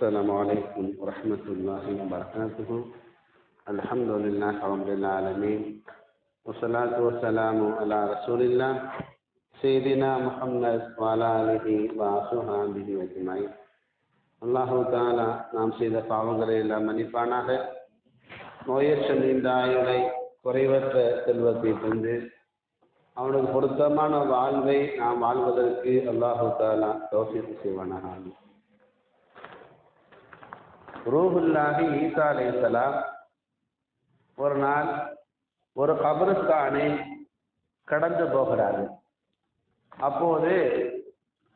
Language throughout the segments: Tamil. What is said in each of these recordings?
السلام عليكم ورحمة الله وبركاته الحمد لله رب العالمين والصلاة والسلام على رسول الله سيدنا محمد وعلى آله وصحبه أجمعين அல்லாஹு தாலா நாம் செய்த பாவங்களை எல்லாம் மன்னிப்பானாக நோயற்ற நீண்ட ஆயுளை குறைவற்ற செல்வத்தை தந்து அவனுக்கு பொருத்தமான வாழ்வை நாம் வாழ்வதற்கு அல்லாஹு தாலா தோசித்து செய்வானாக ரூஹுல்லாஹி ஈசா அலைசலாம் ஒரு நாள் ஒரு கபருஸ்தானை கடந்து போகிறார்கள் அப்போது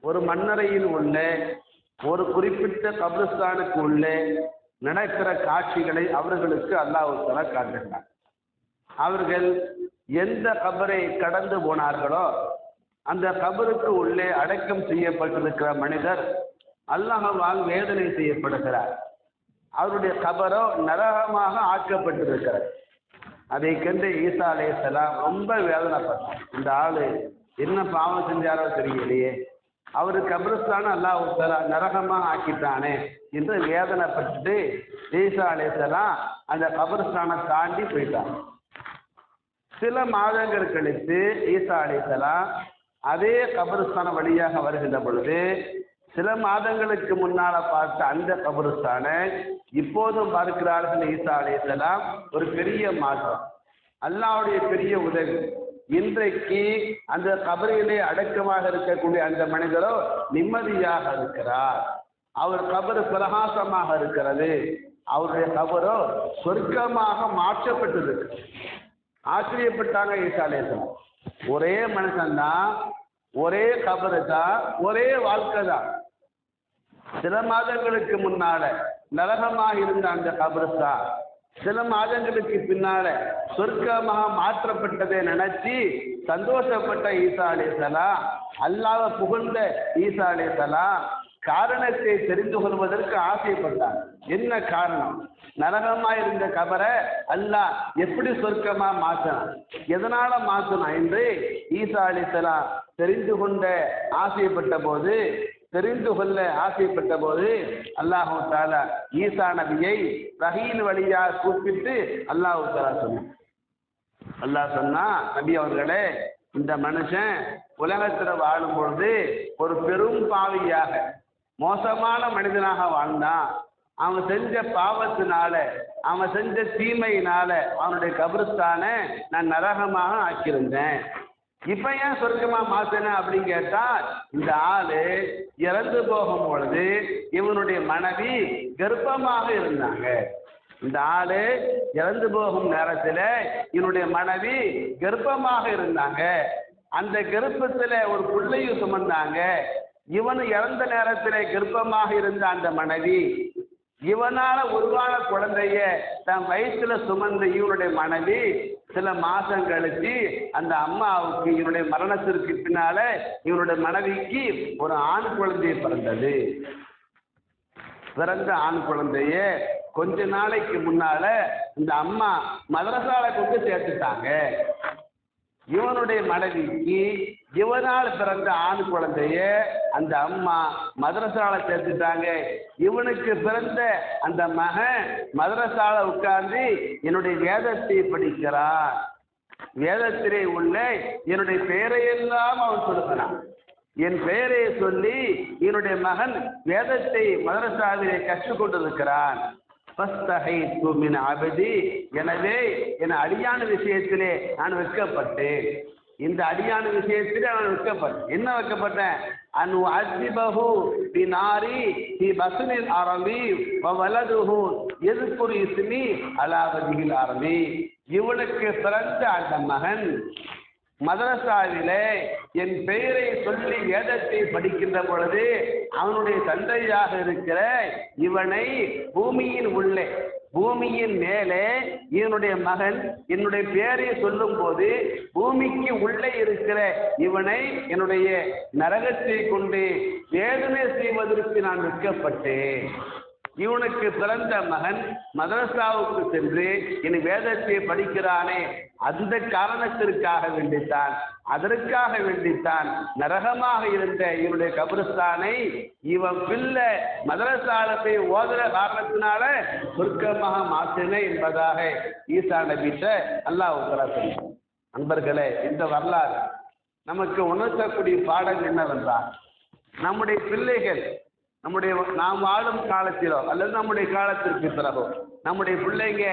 ஒரு மண்ணறையில் உள்ள ஒரு குறிப்பிட்ட கபிரஸ்தானுக்கு உள்ளே நடக்கிற காட்சிகளை அவர்களுக்கு அல்லாஹால காட்டுகிறார் அவர்கள் எந்த கபரை கடந்து போனார்களோ அந்த கபருக்கு உள்ளே அடக்கம் செய்யப்பட்டிருக்கிற மனிதர் அல்லாஹால் வேதனை செய்யப்படுகிறார். அவருடைய கபரோ நரகமாக ஆக்கப்பட்டிருக்கிறது அதை கண்டு ஈசா அலையலாம் ரொம்ப வேதனைப்பட்டார். இந்த ஆளு என்ன பாவம் செஞ்சாரோ தெரியலையே. அவரு கபிரஸ்தான அல்லாஹ் நரகமாக ஆக்கிட்டானே என்று வேதனைப்பட்டுட்டு ஈசா அலையலாம் அந்த கபிரஸ்தானை தாண்டி போயிட்டார். சில மாதங்கள் கழித்து ஈசா அலைசலாம் அதே கபிரஸ்தான வழியாக வருகின்ற பொழுது சில மாதங்களுக்கு முன்னால பார்த்த அந்த கபருஸ்தான இப்போதும் பார்க்கிறார்கள் ஈசா அலைசலாம் ஒரு பெரிய மாற்றம் அல்லாவுடைய பெரிய உதவி. இன்றைக்கு அந்த கபரிலே அடக்கமாக இருக்கக்கூடிய அந்த மனிதரோ நிம்மதியாக இருக்கிறார். அவர் கபரு பிரகாசமாக இருக்கிறது. அவருடைய கபரோ சொர்க்கமாக மாற்றப்பட்டிருக்கு. ஆச்சரியப்பட்டாங்க ஈசாலேசன் ஒரே மனுஷன்தான் ஒரே கபரு தான் ஒரே வாழ்க்கை தான் சில மாதங்களுக்கு முன்னால நரகமாக இருந்த அந்த கபருஸ்தான் சில மாதங்களுக்கு பின்னால சொர்க்கமாக மாற்றப்பட்டதை நினைச்சு சந்தோஷப்பட்ட ஈசா அலேசலாம் அல்லாத புகழ்ந்த ஈசா அலேசலாம் காரணத்தை தெரிந்து கொள்வதற்கு ஆசைப்பட்டார். என்ன காரணம்? நரகமா இருந்த கபரை அல்லாஹ் எப்படி சொர்க்கமா மாற்றணும் எதனால மாற்றணும் என்று ஈசா அலிசலாம் தெரிந்து கொண்ட ஆசைப்பட்ட போது தெரிந்து கொள்ள ஆசைப்பட்ட போது அல்லாஹு தாலா ஈசா நபியை ரஹீல் வழியா கூப்பிட்டு அல்லாஹு தாலா சொன்னான். அல்லாஹ் சொன்னா நபி அவர்களே இந்த மனுஷன் உலகத்தில் வாழும் பொழுது ஒரு பெரும் பாவியாக மோசமான மனிதனாக வாழ்ந்தான். அவன் செஞ்ச பாவத்தினால அவன் செஞ்ச தீமையினால அவனுடைய கபிரஸ்தான நான் நரகமாக ஆக்கியிருந்தேன். இப்ப ஏன் சொர்க்கமா மாத்தினேன் அப்படின்னு கேட்டா இந்த ஆளு இறந்து போகும் பொழுது இவனுடைய மனைவி கர்ப்பமாக இருந்தாங்க. இந்த ஆளு இறந்து போகும் நேரத்துல இவனுடைய மனைவி கர்ப்பமாக இருந்தாங்க. அந்த கர்ப்பத்துல ஒரு பிள்ளையும் சுமந்தாங்க. இவன் இறந்த நேரத்தில் கர்ப்பமாக இருந்த அந்த மனைவி இவனால உருவான குழந்தைய தன் வயிற்றுல சுமந்த இவனுடைய மனைவி சில மாதம் கழித்து அந்த அம்மாவுக்கு இவனுடைய மரணத்திற்கு பின்னால இவனுடைய மனைவிக்கு ஒரு ஆண் குழந்தை பிறந்தது. பிறந்த ஆண் குழந்தைய கொஞ்ச நாளைக்கு முன்னால இந்த அம்மா மதரசால கொண்டு சேர்த்துட்டாங்க. இவனுடைய மனைவிக்கு இவனால் பிறந்த ஆண் குழந்தைய அந்த அம்மா மதரசால சேர்த்துட்டாங்க. இவனுக்கு பிறந்த அந்த மகன் மதரசால உட்கார்ந்து என்னுடைய வேதத்தை படிக்கிறான் வேதத்திலே உள்ள என்னுடைய பெயரையெல்லாம் அவன் சொல்லுகிறான். என் பெயரை சொல்லி என்னுடைய மகன் வேதத்தை மதரசாவிலே கற்றுக்கொண்டிருக்கிறான் அபதி. எனவே என் அடியான விஷயத்திலே நான் வைக்கப்பட்டேன் இந்த அடியான விஷயத்திலே நான் வைக்கப்பட்டேன் என்ன வைக்கப்பட்டேன் அனு அஜிபஹு தி நாரி பி பசுனில் ஆரம்பி வலதுஹு எதுக்குரு இஸ்மி அலாவதியில் இவனுக்கு பிறந்த அந்த மகன் மதரசாவிலே என் பெயரை சொல்லி வேதத்தை படிக்கின்ற பொழுது அவனுடைய தந்தையாக இருக்கிற இவனை பூமியின் உள்ளே பூமியின் மேலே இவனுடைய மகன் என்னுடைய பெயரை சொல்லும் போது பூமிக்கு உள்ளே இருக்கிற இவனை என்னுடைய நரகத்தை கொண்டு வேதனை செய்வதற்கு நான் விற்கப்பட்டேன் இவனுக்கு பிறந்த மகன் மதரசாவுக்கு சென்று இனி வேதத்தை படிக்கிறானே அந்த காரணத்திற்காக வேண்டித்தான் அதற்காக வேண்டித்தான் நரகமாக இருந்த இவனுடைய கபிரஸ்தானை இவன் பிள்ளை மதரசால போய் ஓதுற காரணத்தினால சொர்க்கமாக மாற்றினேன் என்பதாக ஈசா நபிட்ட அல்லாஹ் உத்தரவு நண்பர்களே இந்த வரலாறு நமக்கு உணர்த்தக்கூடிய பாடம் என்னவென்றால் நம்முடைய பிள்ளைகள் நம்முடைய நாம் வாழும் காலத்திலோ அல்லது நம்முடைய காலத்திற்கு பிறகோ நம்முடைய பிள்ளைங்க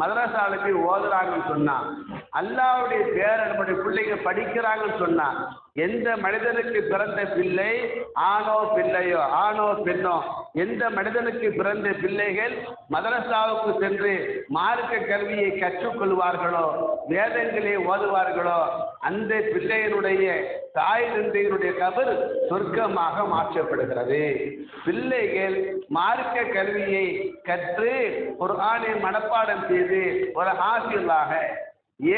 மதரசாலுக்கு ஓதுறாங்கன்னு சொன்னா அல்லாவுடைய பேரை நம்முடைய பிள்ளைங்க படிக்கிறாங்கன்னு சொன்னா எந்த மனிதனுக்கு பிறந்த பிள்ளை ஆணோ பிள்ளையோ ஆணோ பெண்ணோ எந்த மனிதனுக்கு பிறந்த பிள்ளைகள் மதரசாவுக்கு சென்று மார்க்க கல்வியை கற்றுக்கொள்வார்களோ வேதங்களை ஓதுவார்களோ அந்த பிள்ளையினுடைய தாய் தந்தையினுடைய கபர் சொர்க்கமாக மாற்றப்படுகிறது. பிள்ளைகள் மார்க்க கல்வியை கற்று ஒரு ஆணை மனப்பாடம் செய்து ஒரு ஆசிரியராக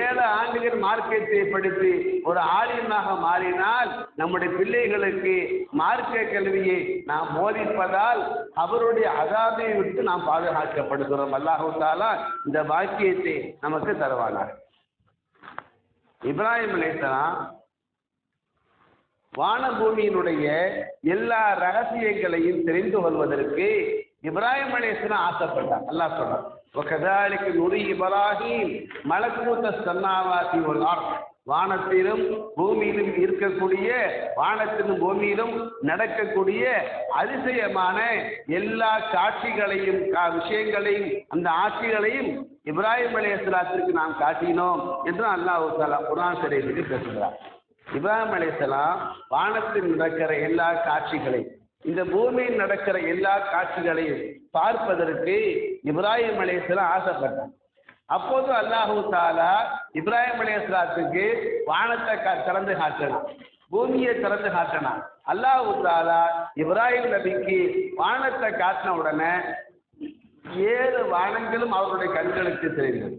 ஏழு ஆண்டுகள் மார்க்கத்தை படித்து ஒரு ஆரியமாக மாறினால் நம்முடைய பிள்ளைகளுக்கு மார்க்க கல்வியை நாம் போதிப்பதால் அவருடைய அதாதை விட்டு நாம் பாதுகாக்கப்படுகிறோம். அல்லாஹாலா இந்த வாக்கியத்தை நமக்கு தருவானார் இப்ராஹிம் அலைசலாம் வானபூமியினுடைய எல்லா ரகசியங்களையும் தெரிந்து கொள்வதற்கு இப்ராஹிம் அலேஸ்லாம் ஆசைப்பட்டார். அல்லாஹ் சொன்னார் ஒகதாலிக்கு நுரி இப்ராஹிம் மலக்கூத்த சன்னாவாசி ஒரு வானத்திலும் பூமியிலும் இருக்கக்கூடிய வானத்திலும் பூமியிலும் நடக்கக்கூடிய அதிசயமான எல்லா காட்சிகளையும் விஷயங்களையும் அந்த ஆட்சிகளையும் இப்ராஹிம் அலையாத்திற்கு நாம் காட்டினோம் என்று அல்லாஹ் குரான் சரிவுக்கு பேசுகிறார் இப்ராஹிம் அலையாம் வானத்தில் நடக்கிற எல்லா காட்சிகளையும் இந்த பூமியில் நடக்கிற எல்லா காட்சிகளையும் பார்ப்பதற்கு இப்ராஹிம் அலையாம் ஆசைப்பட்டார் அப்போது அல்லாஹு தாலா இப்ராஹிம் அலையாத்துக்கு வானத்தை திறந்து காட்டணும் பூமியை திறந்து காட்டலாம் அல்லாஹு தாலா இப்ராஹிம் நபிக்கு வானத்தை காட்டின உடனே ஏழு வானங்களும் அவருடைய கண்களுக்கு தெரிந்தது.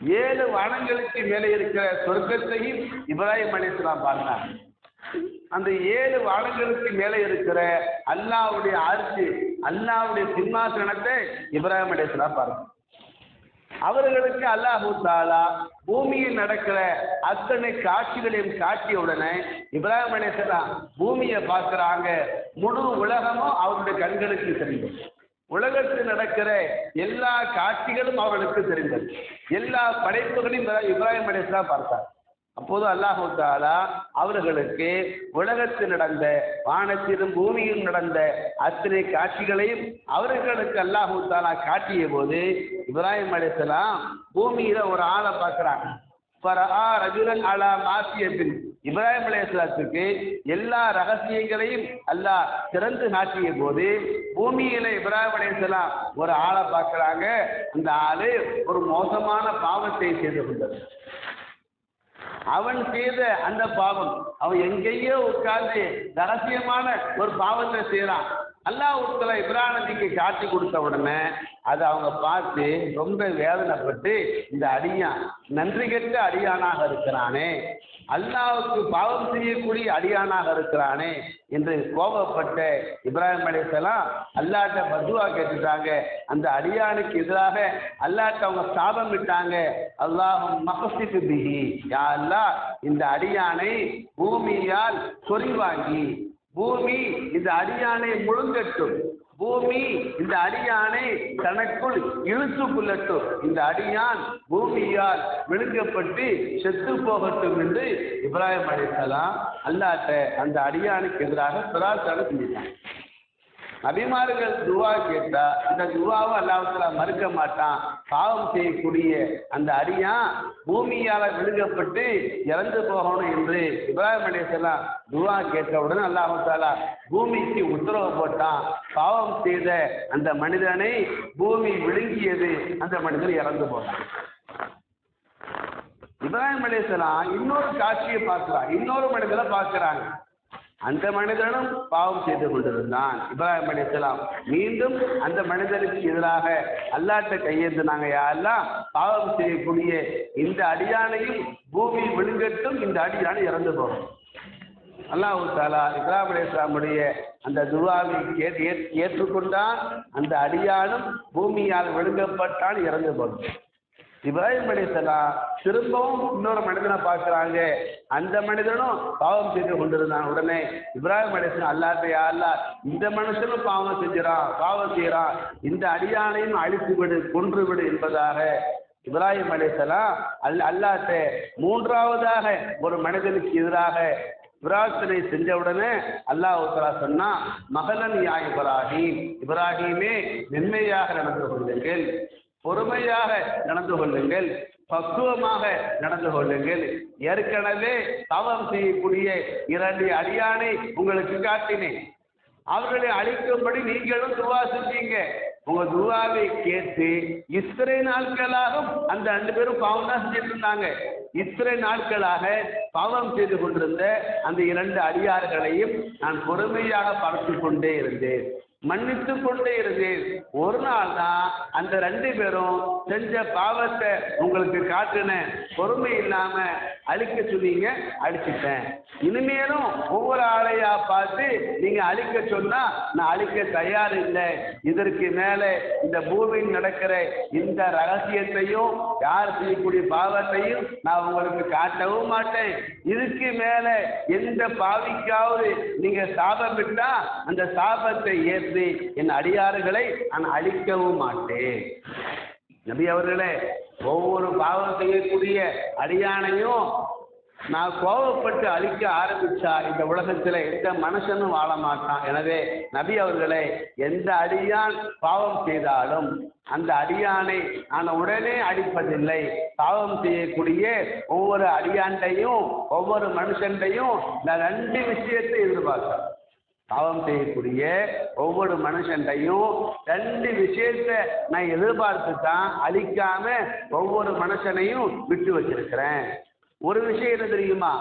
ஏழு வானங்களுக்கு மேலே இருக்கிற சொர்க்கத்தையும் இப்ராஹிம் அலிஸ்லாம் பார்த்தாங்க அந்த ஏழு வானங்களுக்கு மேலே இருக்கிற அல்லாவுடைய ஆட்சி அல்லாவுடைய சிம்மாசனத்தை இப்ராஹிம் அலிஸ்லாம் பார்த்தாங்க அவர்களுக்கு அல்லாஹூ தாலா பூமியில் நடக்கிற அத்தனை காட்சிகளையும் காட்டிய உடனே இப்ராஹிம் அலிஸ்லாம் பூமியை பார்க்குறாங்க. முழு உலகமும் அவருடைய கண்களுக்கு தெரியும். உலகத்தில் நடக்கிற எல்லா காட்சிகளும் அவர்களுக்கு தெரிந்தது. எல்லா படைப்புகளையும் இப்ராஹிம் அலிஸ்லாம் பார்த்தார். அப்போது அல்லாஹு தாலா அவர்களுக்கு உலகத்தில் நடந்த வானத்திலும் பூமியிலும் நடந்த அத்தனை காட்சிகளையும் அவர்களுக்கு அல்லாஹு தாலா காட்டிய போது இப்ராஹிம் அலிஸ்லாம் பூமியில ஒரு ஆளை பார்க்கிறாங்க. ஃபரஆ ரஜுலன் அலா மாசியத்தின் இப்ராஹிம் அலையாத்துக்கு எல்லா ரகசியங்களையும் அல்லாஹ் திறந்து காட்டிய போது பூமியில இப்ராஹிம் அலையாம் ஒரு ஆளை பார்க்குறாங்க. அந்த ஆளு ஒரு மோசமான பாவத்தை செய்து கொண்டது. அவன் செய்த அந்த பாவம் அவன் எங்கேயோ உட்கார்ந்து ரகசியமான ஒரு பாவத்தை செய்யறான். அல்லாஹ் உட்கல இப்ராஹிம் நபிக்கு காட்டி கொடுத்த உடனே அதை அவங்க பார்த்து ரொம்ப வேதனைப்பட்டு இந்த அடியான் நன்றி கெட்ட அடியானாக இருக்கிறானே. அல்லாவுக்கு பாவம் செய்யக்கூடிய அடியானாக இருக்கிறானே என்று கோபப்பட்ட இப்ராஹிம் அலிசலாம் அல்லாட்ட பதுவா கேட்டுட்டாங்க. அந்த அடியானுக்கு எதிராக அல்லாட்ட அவங்க சாபம் விட்டாங்க அல்லாஹும் மகசிப்பு பிகி யா அல்லாஹ் இந்த அடியானை பூமியால் சொறிவாங்கி பூமி இந்த அடியானை முழுங்கட்டும். பூமி இந்த அடியானை தனக்குள் இழுத்து கொள்ளட்டும் இந்த அடியான் பூமியால் விழுங்கப்பட்டு செத்து போகட்டும் என்று இப்ராஹிம் அலைஹிஸ்ஸலாம் அல்லாட்ட அந்த அடியானுக்கு எதிராக பிரார்த்தனை செஞ்சிட்டான் நபிமார்கள் துவா கேட்டா இந்த துருவாவை அல்லாஹ்வுத்தாலா மறுக்க மாட்டான். பாவம் செய்யக்கூடிய அந்த அரியா பூமியால விழுங்கப்பட்டு இறந்து போகணும் என்று இப்ராஹிம் அலைஹிஸ்ஸலாம் துவா கேட்ட உடனே பூமிக்கு உத்தரவு போட்டான். பாவம் செய்த அந்த மனிதனை பூமி விழுங்கியது அந்த மனிதன் இறந்து போனான். இப்ராஹிம் அலைஹிஸ்ஸலாம் இன்னொரு காட்சியை பார்க்கிறான் இன்னொரு மனிதனை பார்க்கிறாங்க. அந்த மனிதனும் பாவம் செய்து கொண்டிருந்தான். இப்ராஹிம் அலிஸ்லாம் மீண்டும் அந்த மனிதனுக்கு எதிராக அல்லாட்ட கையேந்தினாங்க. யாரெல்லாம் பாவம் செய்யக்கூடிய இந்த அடியானையும் பூமி விழுங்கட்டும் இந்த அடியானை இறந்து போகும். அல்லாஹு தாலா இப்ராஹிம் அலிஸ்லாமுடைய அந்த துவாவை ஏற்றுக்கொண்டான் அந்த அடியானும் பூமியால் விழுங்கப்பட்டான் இறந்து போகும். இப்ராஹிம் அலைஹிஸ்ஸலாம் திரும்பவும் இன்னொரு மனிதனை பார்க்குறாங்க. அந்த மனிதனும் பாவம் செய்து கொண்டிருந்தான். உடனே இப்ராஹிம் அலைஹிஸ்ஸலாம் அல்லாட்ட அல்லா இந்த மனுஷனும் பாவம் செஞ்சிடான் பாவம் செய்கிறான் இந்த அடியானையும் அழித்து விடு கொன்று விடு என்பதாக இப்ராஹிம் அலைஹிஸ்ஸலாம் அல் அல்லாட்ட மூன்றாவதாக ஒரு மனிதனுக்கு எதிராக பிரார்த்தனை செஞ்ச உடனே அல்லாஹ் சொன்னா மகளன் யா இப்ராஹிம் இப்ராஹிமே மென்மையாக நடந்து கொள்ளுங்கள். பொறுமையாக நடந்து கொள்ளுங்கள் பக்குவமாக நடந்து கொள்ளுங்கள். ஏற்கனவே தவம் செய்யக்கூடிய இரண்டு அடியானை உங்களுக்கு காட்டினேன். அவர்களை அழிக்கும்படி நீங்களும் துவா செஞ்சீங்க. உங்க துவாவை கேட்டு இத்தனை நாட்களாகவும் அந்த ரெண்டு பேரும் பாவம் தான் செஞ்சுட்டு இருந்தாங்க. இத்தனை நாட்களாக பாவம் செய்து கொண்டிருந்த அந்த இரண்டு அடியார்களையும் நான் பொறுமையாக பார்த்து கொண்டே இருந்தேன். மன்னித்து கொண்டே இருந்தேன். ஒரு நாள் தான் அந்த ரெண்டு பேரும் செஞ்ச பாவத்தை உங்களுக்கு காட்டுனேன் பொறுமை இல்லாம அழிக்க சொன்னீங்க அழிச்சிட்டேன். இனிமேலும் ஒவ்வொரு ஆளையா பார்த்து நீங்க அழிக்க சொன்னா நான் அழிக்க தயார் இல்லை. இதற்கு மேல இந்த பூமியில் நடக்கிற இந்த ரகசியத்தையும் யார் செய்யக்கூடிய பாவத்தையும் நான் உங்களுக்கு காட்டவும் மாட்டேன். இதுக்கு மேல எந்த பாவிக்காவது நீங்க சாபமிட்டா அந்த சாபத்தை ஏற்று என் அடியாறுகளை நான் அழிக்கவும் மாட்டேன். நபி அவர்களே ஒவ்வொரு பாவம் செய்யக்கூடிய அடியானையும் நான் கோபப்பட்டு அழிக்க ஆரம்பிச்சா இந்த உலகத்தில் எந்த மனுஷனும் வாழ மாட்டான். எனவே நபி அவர்களே எந்த அடியான் பாவம் செய்தாலும் அந்த அடியானை நான் உடனே அடிப்பதில்லை பாவம் செய்யக்கூடிய ஒவ்வொரு அடியாண்டையும் ஒவ்வொரு மனுஷன்டையும் நான் ரெண்டு விஷயத்தை எதிர்பார்க்கிறேன் பாவம் செய்யக்கூடிய ஒவ்வொரு மனுஷன்டையும் ரெண்டு விஷயத்தை நான் எதிர்பார்த்து தான் அழிக்காம ஒவ்வொரு மனுஷனையும் விட்டு வச்சிருக்கிறேன். ஒரு விஷயம் என்ன தெரியுமா?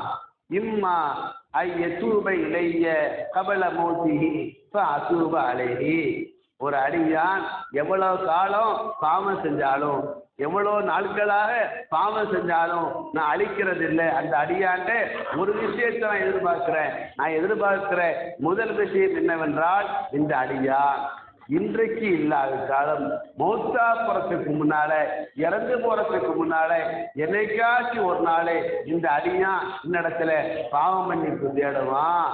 இம்மா ஐய தூப இளைய கபல மோதி அசூப அலைஹி. ஒரு அடியான் எவ்வளவு காலம் பாவம் செஞ்சாலும் எவ்வளோ நாட்களாக பாவம் செஞ்சாலும் நான் அழிக்கிறது இல்லை அந்த அடியாண்ட ஒரு விஷயத்தை நான் எதிர்பார்க்கிறேன். நான் எதிர்பார்க்கிற முதல் விஷயம் என்னவென்றால் இந்த அடியான் இன்றைக்கு இல்லாவிட்டாலும் மௌத்தா போறதுக்கு முன்னால இறந்து போறதுக்கு முன்னால என்னைக்காச்சும் ஒரு நாளே இந்த அடியான் இன்னிடத்துல பாவம் பண்ணி தேடுவான்.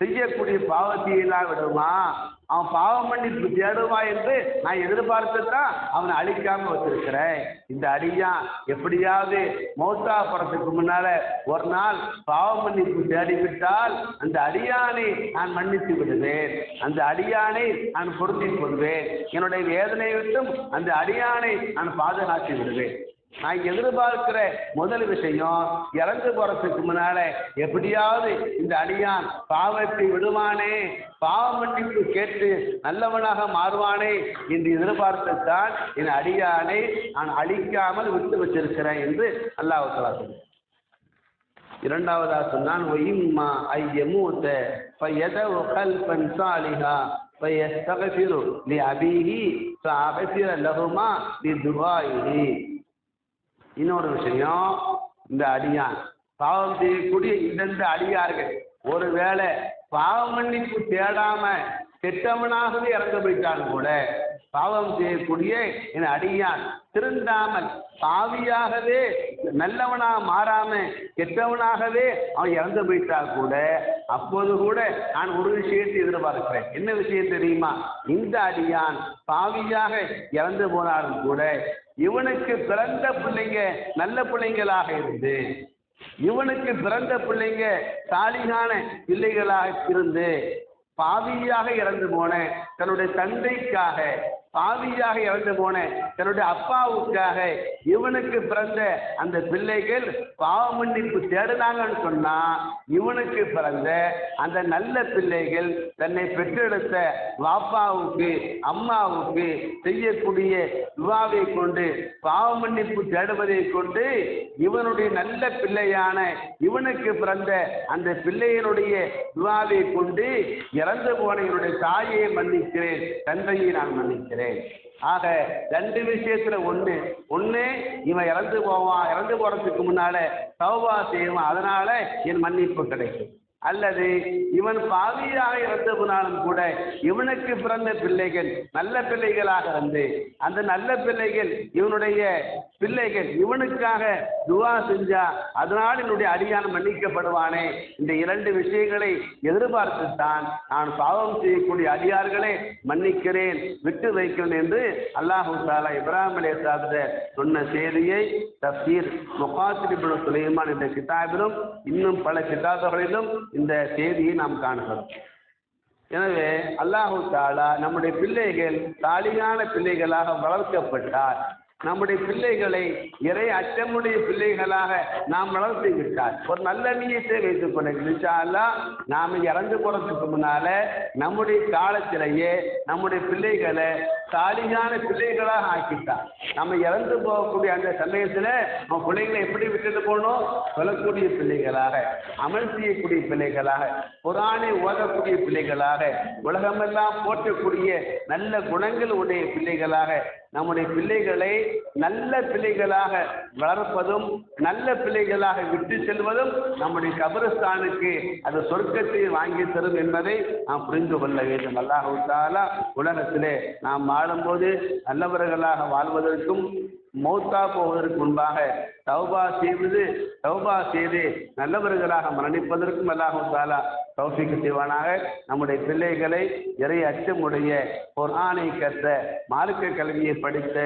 செய்யக்கூடிய பாவத்தையெல்லாம் விடுவான். அவன் பாவம் மன்னிப்பு தேடுவான் என்று நான் எதிர்பார்த்து தான் அவனை அழிக்காம வச்சிருக்கிறேன். இந்த அடியான் எப்படியாவது மௌத்தா போறதுக்கு முன்னால ஒரு நாள் பாவ மன்னிப்பு தேடிவிட்டால் அந்த அடியானை நான் மன்னித்து விடுவேன். அந்த அடியானை நான் பொருத்தி கொள்வேன். என்னுடைய வேதனை விட்டும் அந்த அடியானை நான் பாதுகாத்து விடுவேன். நான் எதிர்பார்க்கிற முதல் விஷயம் இறந்து போறதுக்கு முன்னால எப்படியாவது இந்த அடியான் பாவத்தை விடுவானே பாவ மன்னிப்பு கேட்டு நல்லவனாக மாறுவானே என்று எதிர்பார்த்துத்தான் என் அடியானை நான் அழிக்காமல் விட்டு வச்சிருக்கிறேன் என்று அல்லாஹ் சொல்லுங்கள் இரண்டாவதா சொன்னான் ஒய்மா ஐயமூத்த ஃபயதவு கல்பன் சாலிஹா ஃபயஸ்தகஃபிரு லி அபீஹி ஃபஅபசிர லஹுமா லி துஆஇஹி இன்னொரு விஷயம் இந்த அடியான். பாவம் செய்யக்கூடிய இந்தந்த அடியார்கள். ஒருவேளை பாவ மன்னிப்பு தேடாம கெட்டவனாகவே இறந்து போயிட்டாலும் கூட பாவம் செய்யக்கூடிய என் அடியான் திருந்தாமல் பாவியாகவே நல்லவனாக மாறாம கெட்டவனாகவே அவன் இறந்து போயிட்டா கூட அப்போது கூட நான் ஒரு விஷயத்தை எதிர்பார்க்கிறேன். என்ன விஷயம் தெரியுமா? இந்த அடியான் பாவியாக இறந்து போனாலும் கூட இவனுக்கு பிறந்த பிள்ளைங்க நல்ல பிள்ளைங்களாக இருந்து இவனுக்கு பிறந்த பிள்ளைங்க சாலிகான பிள்ளைகளாக இருந்து பாவியாக இறந்து போன தன்னுடைய தந்தைக்காக பாவியாக இறந்து போன தன்னுடைய அப்பாவுக்காக இவனுக்கு பிறந்த அந்த பிள்ளைகள் பாவ மன்னிப்பு தேடினாங்கன்னு சொன்னா இவனுக்கு பிறந்த அந்த நல்ல பிள்ளைகள் தன்னை பெற்றெடுத்த வாப்பாவுக்கு அம்மாவுக்கு செய்யக்கூடிய துவாவை கொண்டு பாவ மன்னிப்பு தேடுவதை கொண்டு இவனுடைய நல்ல பிள்ளையான இவனுக்கு பிறந்த அந்த பிள்ளையினுடைய துவாவை கொண்டு இறந்து போன என்னுடைய தாயை மன்னிக்கிறேன் தந்தையை நான் மன்னிக்கிறேன். ஆக ரெண்டு விஷயத்துல ஒண்ணு. ஒண்ணு இவன் இறந்து போவான். இறந்து போறதுக்கு முன்னால தௌபா செய்வான். அதனால என் மன்னிப்பு கிடைக்கும். அல்லது இவன் பாவியாக இறந்தவனாலும் கூட இவனுக்கு பிறந்த பிள்ளைகள் நல்ல பிள்ளைகளாக இருந்து அந்த நல்ல பிள்ளைகள் இவனுடைய பிள்ளைகள் இவனுக்காக துவா செஞ்சா அதனால் என்னுடைய அடியான் மன்னிக்கப்படுவானே. இந்த இரண்டு விஷயங்களை எதிர்பார்த்துத்தான் நான் பாவம் செய்யக்கூடிய அடியார்களை மன்னிக்கிறேன் விட்டு வைக்கிறேன் என்று அல்லாஹு தாலா இப்ராஹிம் அலையாத சொன்ன செய்தியை தப்சீர் முகாசிரிபுல் சுலைமான் என்ற கிதாபிலும் இன்னும் பல கிதாபுகளிலும் இந்த செய்தியை நாம் காணுகிறோம். எனவே அல்லாஹு தாலா நம்முடைய பிள்ளைகள் தாலிகான பிள்ளைகளாக வளர்க்கப்பட்டால் நம்முடைய பிள்ளைகளை இறை அச்சமுடைய பிள்ளைகளாக நாம் வளர்த்து விட்டால் ஒரு நல்ல நீயத்தை வைத்துக் கொண்டு நாம் இறந்து போறதுக்கு முன்னால நம்முடைய காலத்திலேயே நம்முடைய பிள்ளைகளை சாலிகான பிள்ளைகளாக ஆக்கிட்டார். நம்ம இறந்து போகக்கூடிய அந்த சமயத்தில் நம்ம பிள்ளைகளை எப்படி விட்டுட்டு போகணும்? சொல்லக்கூடிய பிள்ளைகளாக அமல் செய்யக்கூடிய பிள்ளைகளாக புராணை ஓதக்கூடிய பிள்ளைகளாக உலகமெல்லாம் போற்றக்கூடிய நல்ல குணங்கள் உடைய பிள்ளைகளாக நம்முடைய பிள்ளைகளை நல்ல பிள்ளைகளாக வளர்ப்பதும் நல்ல பிள்ளைகளாக விட்டு செல்வதும் நம்முடைய கபரஸ்தானுக்கு அது சொர்க்கத்தை வாங்கி தரும் என்பதை நாம் புரிந்து கொள்ள வேண்டும். அல்லாஹு தாலா உலகத்திலே நாம் வாழும்போது நல்லவர்களாக வாழ்வதற்கும் மௌத்தா போவதற்கு முன்பாக தௌபா செய்வது தௌபா செய்து நல்லவர்களாக மரணிப்பதற்கும் அல்லாஹு தாலா தௌஃபிக்கு செய்வானாக. நம்முடைய பிள்ளைகளை இறை அச்சமுடைய ஒரு ஆணை கற்ற மார்க்க கல்வியை படித்த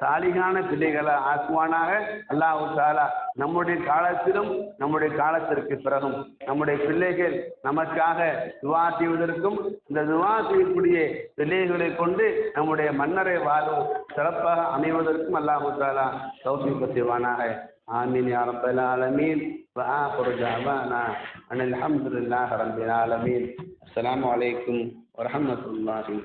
சாலிகான பிள்ளைகளை ஆக்குவானாக. அல்லாஹு தாலா நம்முடைய காலத்திலும் நம்முடைய காலத்திற்கு பிறகும் நம்முடைய பிள்ளைகள் நமக்காக துவா செய்வதற்கும் இந்த துவா செய்யக்கூடிய பிள்ளைகளை கொண்டு நம்முடைய மன்னரை வாழும் சிறப்பாக அமைவதற்கும் அல்லாஹு தாலா தௌஃபிக்கு செய்வானாக. آمين يا رب العالمين. وآخر دعوانا أن الحمد لله رب العالمين. السلام عليكم ورحمة الله.